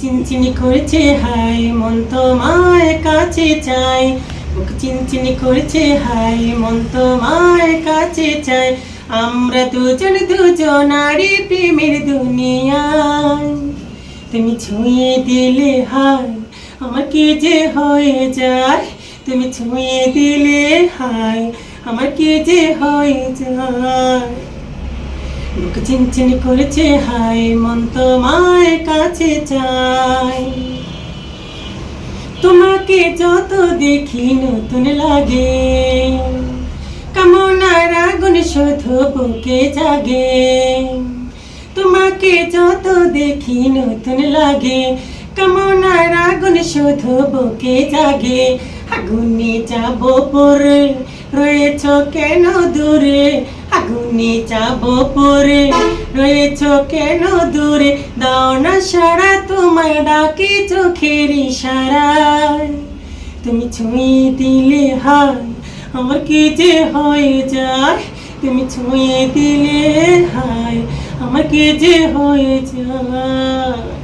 চিনচিনি করেছে, হাই, মন তো মায়ের কাছে চাই। বুক চিনচিনি করেছে, হাই, মন তো মায়ের কাছে চাই। আমরা দুজন দুজন আরে প্রেমের দুনিয়ায়। তুমি ছুঁয়ে দিলে, হাই আমার কি যে হয়ে যায়। তুমি ছুঁয়ে দিলে, হাই আমার কি যে হয়ে যায়। বুক চিনচিনি করেছে, হাই, মন মায়ের কাছে চাই। তোমাকে যত দেখি নতুন লাগে, কামনার আগুন শুধু বুকে জাগে। তোমাকে যত দেখি নতুন লাগে, কামনার আগুন শুধু বুকে জাগে। আগুনে যাব পরে, রয়েছ কেন দূরে? আগুনে যাব পরে রয়েছ কেন দূরে? দাও না সারা তোমায় ডাকে চোখের ইশারায়। তুমি ছুঁয়ে দিলে হাই আমার কি যে হয়ে যায়? তুমি ছুঁয়ে দিলে হাই আমার কি যে হয়ে যায়?